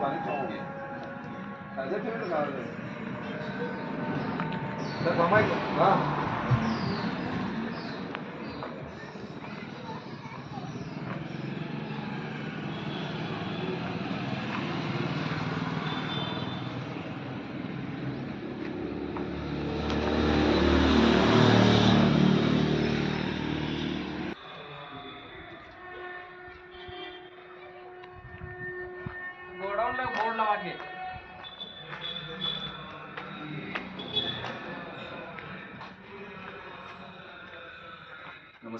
Và 炒，反正就是那 này là 啊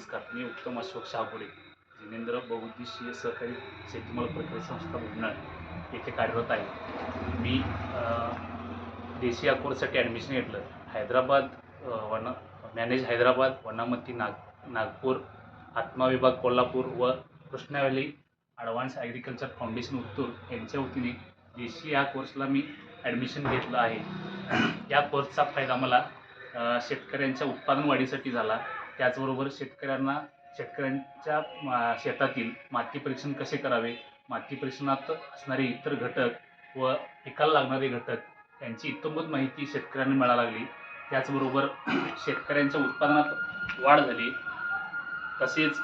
नमस्कार मी उत्तम अशोक शहापुरे जिनेंद्र बहुद्देशीय सहकारी शेतीमाल प्रक्रिया संस्था भुवनाळ येथे कार्यरत आहे. मी देशी या कोर्ससाठी ॲडमिशन घेतलं. हैदराबाद वन वना मॅनेज हैदराबाद वनामती नाग नागपूर आत्मा विभाग कोल्हापूर व Krishna valley advance agriculture foundation Uttur यांच्या वतीने देशी या कोर्सला मी ॲडमिशन घेतलं आहे. या कोर्सचा फायदा मला शेतकऱ्यांच्या उत्पादन वाढीसाठी झाला. त्याचबरोबर शेतकऱ्यांना शेतकऱ्यांच्या मा- शेतातील माती परीक्षण कसे करावे? माती परीक्षणात असणारे इतर घटक व पिकाला लागणारे घटक यांची इत्तमोत माहिती शेतकऱ्यांना मिळायला लागली. त्याचबरोबर शेतकऱ्यांच्या उत्पादनात वाढ झाली. तसेच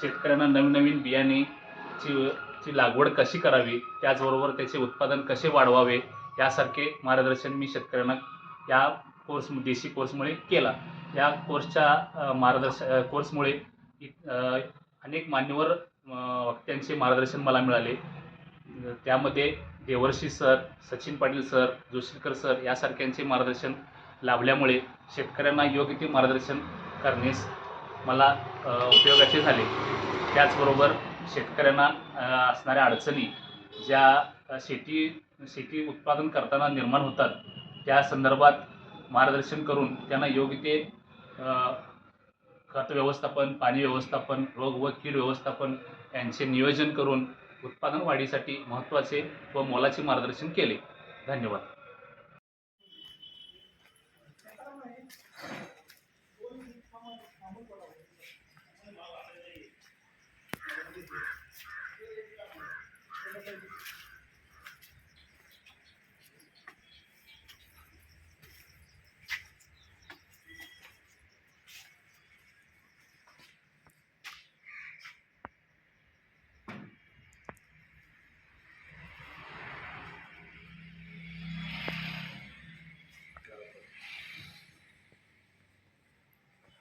शेतकऱ्यांना नवीन नवीन बियाणेची ची लागवड कशी करावी? त्याचबरोबर त्याचे उत्पादन कसे वाढवावे? यासारखे मार्गदर्शन मी शेतकऱ्यांना या कोर्स देशी कोर्समुळे केला. या कोर्सच्या मार्गदर्श मार्गदर्शन कोर्समुळे अनेक मान्यवर वक्त्यांचे मार्गदर्शन मला मिळाले. त्यामध्ये Devarshi sir Sachin Patil sir Joshikar sir यासारख्यांचे मार्गदर्शन लाभल्यामुळे शेतकऱ्यांना योग्य ते मार्गदर्शन करण्यास मला उपयोगाचे झाले. त्याचबरोबर शेतकऱ्यांना असणाऱ्या अडचणी ज्या शेती शेती उत्पादन करताना निर्माण होतात त्या संदर्भात मार्गदर्शन करून त्यांना योग्य ते खत व्यवस्थापन पाणी व्यवस्थापन रोग व कीड व्यवस्थापन यांचे नियोजन करून उत्पादन वाढीसाठी महत्त्वाचे व मोलाचे मार्गदर्शन केले. धन्यवाद.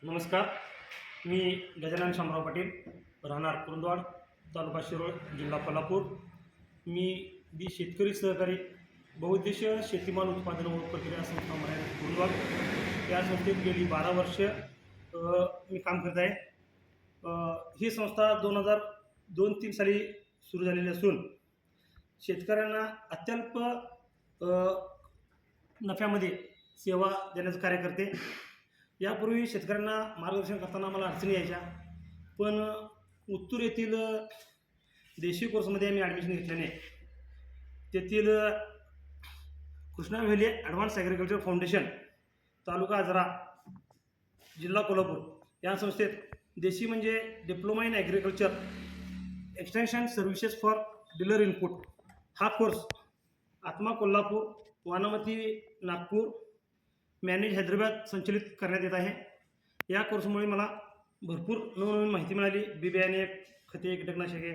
नमस्कार. मी गजानन शामराव पाटील राहणार कुरुंदवाड तालुका शिरोळ जिल्हा कोल्हापूर. मी दी शेतकरी सहकारी बहुउद्देशीय शेतीमाल उत्पादन व प्रक्रिया संस्था मराठी कुरुंदवाड. या संस्थेत गेली बारा वर्ष मी काम करत आहे. ही संस्था दोन हजार दोन तीन साली सुरू झालेली असून शेतकऱ्यांना अत्यल्प नफ्यामध्ये सेवा देण्याचं कार्य करते. यापूर्वी शेतकऱ्यांना मार्गदर्शन करताना मला अडचणी यायच्या. पण उत्तूर येथील देशी कोर्समध्ये आम्ही ॲडमिशन घेतल्याने तेथील Krishna valley advance agriculture foundation तालुका आजरा जिल्हा कोल्हापूर या संस्थेत देशी म्हणजे diploma in agriculture extension services for dealer input हा कोर्स आत्मा कोल्हापूर वानामती नागपूर मॅनेज हैदराबाद संचलित करण्यात येत आहे. या कोर्समुळे मला भरपूर नवनवीन माहिती मिळाली. बी बियाणे खते कीटकनाशके.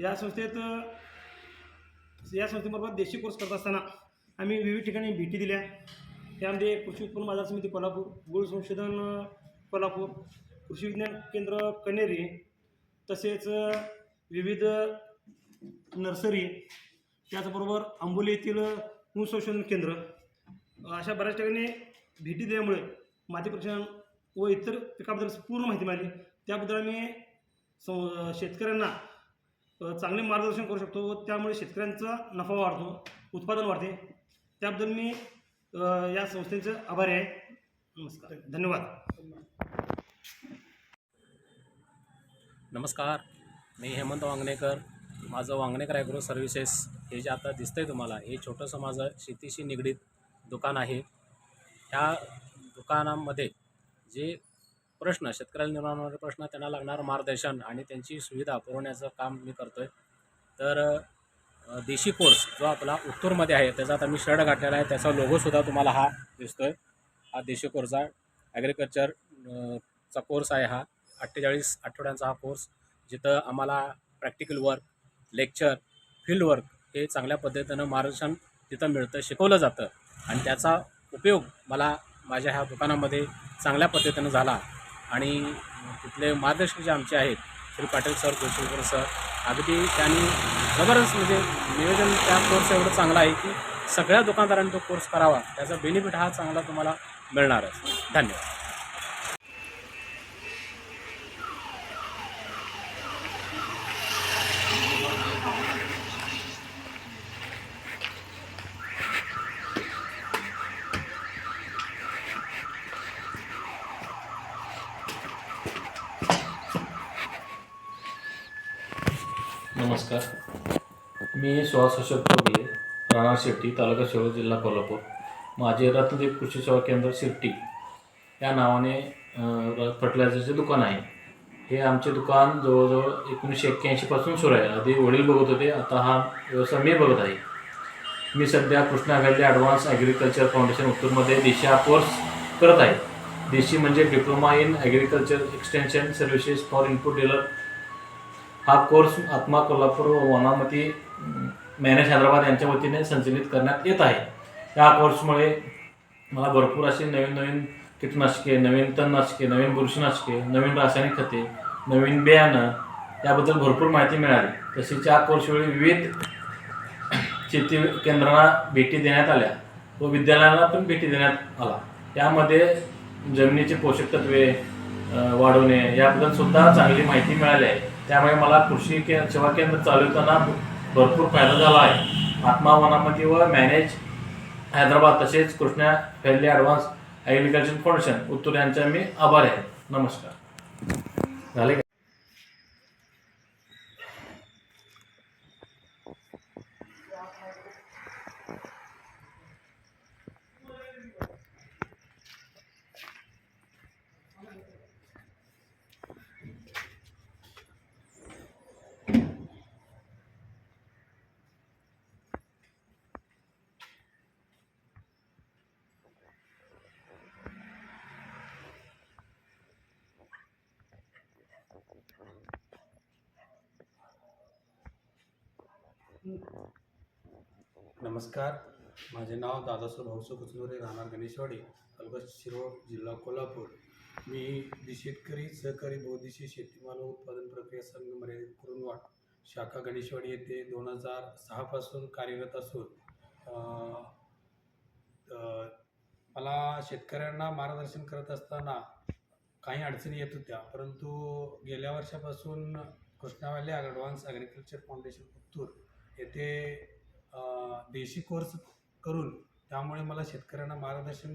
या संस्थेत या संस्थेमार्फत देशी कोर्स करत असताना आम्ही विविध ठिकाणी भेटी दिल्या. त्यामध्ये कृषी उत्पन्न बाजार समिती कोल्हापूर गुळ संशोधन कोल्हापूर कृषी विज्ञान केंद्र कनेरी तसेच विविध नर्सरी त्याचबरोबर आंबोली येथील ऊस संशोधन केंद्र. अशा बऱ्याच ठिकाणी भेटी दिल्यामुळे माती परीक्षण व इतर पिकाबद्दल पूर्ण माहिती मिळाली. त्याबद्दल आम्ही सं शेतकऱ्यांना चांगले मार्गदर्शन करू शकतो व त्यामुळे शेतकऱ्यांचा नफा वाढतो उत्पादन वाढते. त्याबद्दल मी या संस्थेचं आभारी आहे. नमस्कार. धन्यवाद. नमस्कार. मी हेमंत वांगणेकर. माझं वांगणेकर ॲग्रो सर्व्हिसेस हे जे आता दिसतंय तुम्हाला हे छोटंसं माझं शेतीशी निगडीत दुकान आहे. ह्या दुकानामध्ये जे प्रश्न शेतकऱ्याला निर्माण होणारे प्रश्न त्यांना लागणारं मार्गदर्शन आणि त्यांची सुविधा पुरवण्याचं काम मी करतो आहे तर देशी कोर्स जो आपला उत्तूरमध्ये आहे त्याचा आता मी शर्ट घातलेला आहे त्याचा लोगोसुद्धा तुम्हाला हा दिसतो आहे हा देशी कोर्सचा ॲग्रिकल्चर चा कोर्स आहे हा. अठ्ठेचाळीस आठवड्यांचा हा कोर्स. जिथं आम्हाला practical work lecture field work हे चांगल्या पद्धतीनं मार्गदर्शन तिथं मिळतं शिकवलं जातं. आणि त्याचा उपयोग मला माझ्या ह्या दुकानामध्ये चांगल्या पद्धतीनं झाला. आणि तिथले मार्गदर्शक जे आमचे आहेत श्री पाटील सर जोशीकर सर अगदी त्यांनी जबरदस्त म्हणजे नियोजन त्या कोर्स एवढं चांगला आहे की सगळ्या दुकानदारांनी तो कोर्स करावा. त्याचा बेनिफिट हा चांगला तुम्हाला मिळणारच. धन्यवाद. नमस्कार. मी सुहास अशोक टोगे राणा शेट्टी तालुका शेवळ जिल्हा कोल्हापूर. माझे रत्नदीप कृषी सेवा केंद्र शिर्टी या नावाने फर्टिलायझरचे दुकान आहे. हे आमचे दुकान जवळजवळ एकोणीसशे एक्क्याऐंशीपासून सुरू आहे. आधी वडील बघत होते आता हा व्यवसाय मी बघत आहे. मी सध्या Krishna valley advance agriculture foundation उत्तरमध्ये देशी कोर्स करत आहे. देशी म्हणजे diploma in agriculture extension services for input dealer हा कोर्स आत्मा कोल्हापूर व वनामती मॅनेज हैदराबाद यांच्या वतीने संचलित करण्यात येत आहे. या कोर्समुळे मला भरपूर अशी नवीन नवीन कीटनाशके नवीन तणनाशके नवीन बुरशीनाशके नवीन रासायनिक खते नवीन बियाणं याबद्दल भरपूर माहिती मिळाली. तसेच या कोर्सवेळी विविध शेती केंद्रांना भेटी देण्यात आल्या व विद्यालयाला पण भेटी देण्यात आला. यामध्ये जमिनीचे पोषक तत्वे वाढवणे याबद्दल सुद्धा चांगली माहिती मिळाली आहे. त्यामुळे मला कृषी के सेवा केंद्र चालवताना भरपूर फायदा झाला आहे. आत्मा वनामती व मॅनेज हैदराबाद तसेच Krishna family advance agriculture foundation Uttur यांचा मी आभारी आहे. नमस्कार. झाले नमस्कार. माझे नाव दादासो भाऊसो कुचनुरे राहणार गणेशवाडी तालुका शिरोळ जिल्हा कोल्हापूर. मी दि शेतकरी सहकारी बहुदिशी शेतीमाल उत्पादन प्रक्रिया संघ मर्यादित वाट शाखा गणेशवाडी येथे दोन हजार सहापासून कार्यरत असून मला शेतकऱ्यांना मार्गदर्शन करत असताना काही अडचणी येत होत्या. परंतु गेल्या वर्षापासून Krishna valley advance agriculture foundation Puttur येथे देशी कोर्स करून त्यामुळे मला शेतकऱ्यांना मार्गदर्शन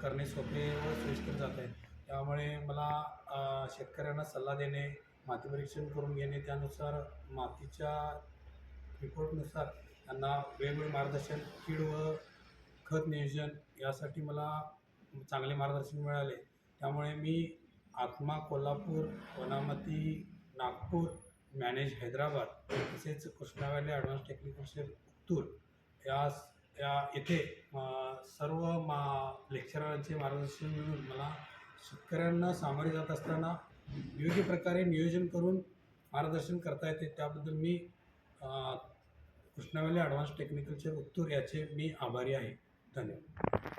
करणे सोपे व सोयीस्कर जात आहे. त्यामुळे मला शेतकऱ्यांना सल्ला देणे माती परीक्षण करून घेणे त्यानुसार मातीच्या रिपोर्टनुसार त्यांना वेगवेगळे मार्गदर्शन कीड व खत नियोजन यासाठी मला चांगले मार्गदर्शन मिळाले. त्यामुळे मी आत्मा कोल्हापूर वनामती नागपूर मॅनेज हैदराबाद तसेच Krishna valley advance technical Uttur. या या येथे सर्व मा लेक्चरांचे मार्गदर्शन मिळून मला शेतकऱ्यांना सामोरे जात असताना योग्य प्रकारे नियोजन करून मार्गदर्शन करता येते. त्याबद्दल मी अ, कृष्णा व्हॅली ॲडव्हान्स टेक्निकलचे उत्तूर याचे मी आभारी आहे. धन्यवाद.